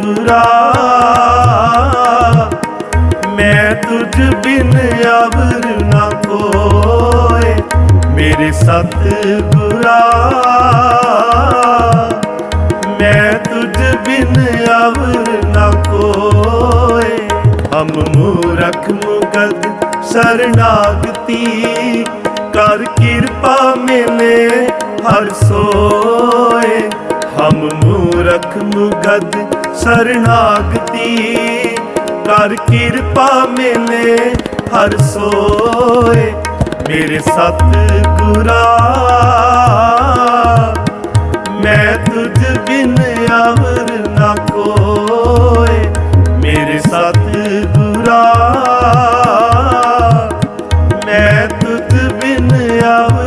ਗੁਰਾ। ਮੈਂ ਤੁਝ ਬਿਨ ਅਵਰ ਨਾ ਕੋਏ। ਮੇਰੇ ਸਤਿਗੁਰਾ। ਮੈਂ ਤੁਝ ਬਿਨ ਅਵਰ ਨਾ ਕੋਏ। ਹਮ ਮੂਰਖ ਮੁਗਦ ਸਰਨਾਗਤੀ। ਕਰ ਕਿਰਪਾ ਮਿਲੇ ਹਰ ਸੋਏ। ਹਮ ਨਾਨਕ ਮੁਗਦ ਸਰਨਾਗਤੀ। ਕਰ ਕਿਰਪਾ ਮਿਲੇ ਹਰ ਸੋਏ ਮੇਰੇ ਸਤ ਗੁਰਾ ਮੈਂ ਤੁਝ ਬਿਨ ਆਵਰ ਨਾ ਕੋਏ ਮੇਰੇ ਸਤ ਗੁਰਾ ਮੈਂ ਤੁਝ ਬਿਨ ਅਵਰ